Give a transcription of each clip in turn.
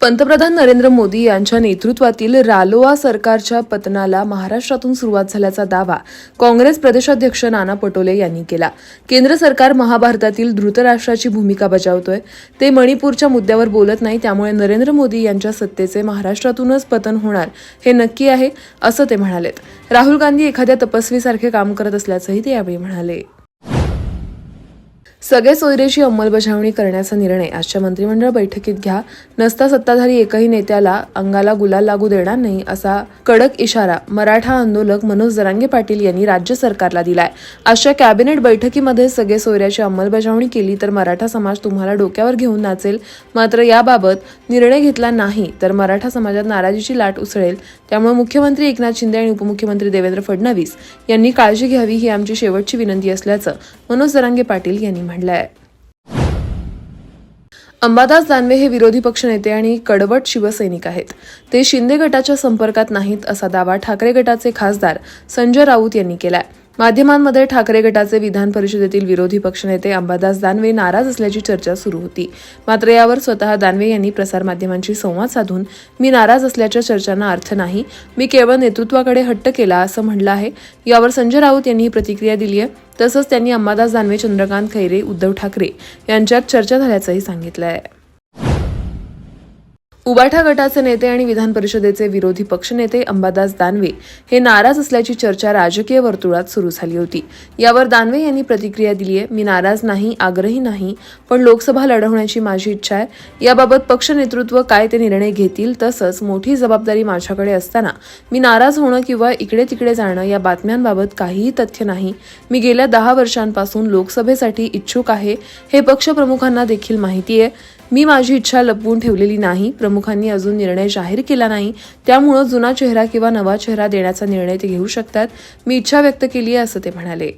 पंतप्रधान नरेंद्र मोदी यांच्या नेतृत्वातील रालोआ सरकारच्या पतनाला महाराष्ट्रातून सुरुवात झाल्याचा दावा काँग्रेस प्रदेशाध्यक्ष नाना पटोले यांनी केला. केंद्र सरकार महाभारतातील धृतराष्ट्राची भूमिका बजावतोय. ते मणिपूरच्या मुद्द्यावर बोलत नाही त्यामुळे नरेंद्र मोदी यांच्या सत्तेचे महाराष्ट्रातूनच पतन होणार हे नक्की आहे असं ते म्हणालेत. राहुल गांधी एखाद्या तपस्वीसारखे काम करत असल्याचंही ते यावेळी म्हणाले. सगळे सोयरेची अंमलबजावणी करण्याचा निर्णय आजच्या मंत्रिमंडळ बैठकीत घ्या. नसता सत्ताधारी एकही नेत्याला अंगाला गुलाल लागू देणार नाही असा कडक इशारा मराठा आंदोलक मनोज जरांगे पाटील यांनी राज्य सरकारला दिलाय. आजच्या कॅबिनेट बैठकीमध्ये सगळे सोयऱ्याची अंमलबजावणी केली तर मराठा समाज तुम्हाला डोक्यावर घेऊन नाचेल. मात्र याबाबत निर्णय घेतला नाही तर मराठा समाजात नाराजीची लाट उसळेल. त्यामुळे मुख्यमंत्री एकनाथ शिंदे आणि उपमुख्यमंत्री देवेंद्र फडणवीस यांनी काळजी घ्यावी ही आमची शेवटची विनंती असल्याचं मनोज जरांगे पाटील यांनी म्हटलं अंबादास दानवे हे विरोधी पक्षनेते आणि कडवट शिवसैनिक आहेत. ते शिंदे गटाच्या संपर्कात नाहीत असा दावा ठाकरे गटाचे खासदार संजय राऊत यांनी केलाय. माध्यमांमध्ये ठाकरे गटाचे विधान परिषदेतील विरोधी पक्षनेते अंबादास दानवे नाराज असल्याची चर्चा सुरू होती. मात्र यावर स्वतः दानवे यांनी प्रसारमाध्यमांशी संवाद साधून मी नाराज असल्याच्या चर्चांना अर्थ नाही. मी केवळ नेतृत्वाकडे हट्ट केला असं म्हणलं आहे. यावर संजय राऊत यांनी ही प्रतिक्रिया दिली आहे. तसंच त्यांनी अंबादास दानवे चंद्रकांत खैरे उद्धव ठाकरे यांच्यात चर्चा झाल्याचंही सांगितलं आहे. उबाठा गटाचे नेते आणि विधान परिषदेचे विरोधी पक्षनेते अंबादास दानवे हे नाराज असल्याची चर्चा राजकीय वर्तुळात सुरू झाली होती. यावर दानवे यांनी प्रतिक्रिया दिली आहे मी नाराज नाही आग्रही नाही पण लोकसभा लढवण्याची माझी इच्छा आहे. याबाबत पक्ष नेतृत्व काय ते निर्णय घेतील तसंच मोठी जबाबदारी माझ्याकडे असताना मी नाराज होणं किंवा इकडे तिकडे जाणं या बातम्यांबाबत काहीही तथ्य नाही. मी गेल्या दहा वर्षांपासून लोकसभेसाठी इच्छुक आहे हे पक्षप्रमुखांना देखील माहिती आहे. मी माझी इच्छा लपवून ठेवलेली नाही. प्रमुखांनी अजून निर्णय जाहीर केला नाही. त्यामुळं जुना चेहरा किंवा नवा चेहरा देण्याचा निर्णय ते घेऊ शकतात. मी इच्छा व्यक्त केली आहे असं ते म्हणाले.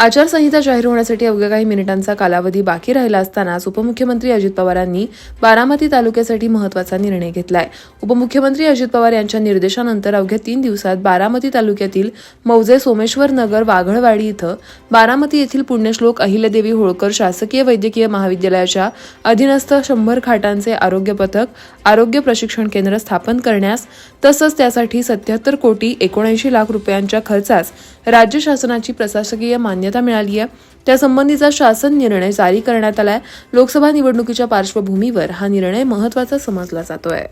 आचारसंहिता जाहीर होण्यासाठी अवघ्या काही मिनिटांचा कालावधी बाकी राहिला असतानाच उपमुख्यमंत्री अजित पवारांनी बारामती तालुक्यासाठी महत्त्वाचा निर्णय घेतलाय. उपमुख्यमंत्री अजित पवार यांच्या निर्देशानंतर अवघ्या तीन दिवसात बारामती तालुक्यातील मौजे सोमेश्वर नगर वाघळवाडी इथं बारामती येथील पुण्यश्लोक अहिल्यादेवी होळकर शासकीय वैद्यकीय महाविद्यालयाच्या अधीनस्थ शंभर खाटांचे आरोग्य पथक आरोग्य प्रशिक्षण केंद्र स्थापन करण्यास तसंच त्यासाठी सत्याहत्तर कोटी एकोणऐंशी लाख रुपयांच्या खर्चास राज्य शासनाची प्रशासकीय मान्यता मिळाली आहे. त्यासंबंधीचा शासन निर्णय जारी करण्यात आलाय. लोकसभा निवडणुकीच्या पार्श्वभूमीवर हा निर्णय महत्त्वाचा समजला जातोय.